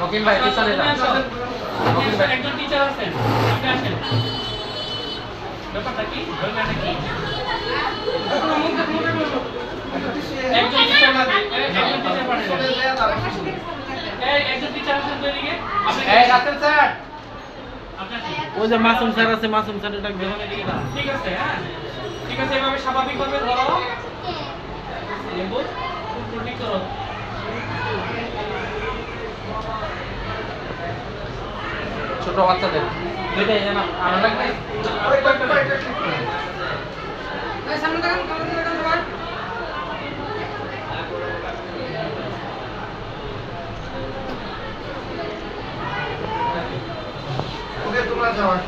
ওকিল ভাই পিছনে যান একজন টিচার ব্যাপারটা কি? ব্যাপারটা কি একজন টিচার লাগে এই, একজন টিচার পাঠান এই একজন টিচার আছেন তো এদিকে আপনি এই স্যার। ওই যে মাসুম স্যার আছে মাসুম ডাকবে ঠিক আছে হ্যাঁ। ঠিক আছে এভাবে স্বাভাবিকভাবে ধরো। লেবু ঠিক করো। ছোট বাচ্চাদের। দুইটাই জানা? আনা লাগবে করা যাওয়া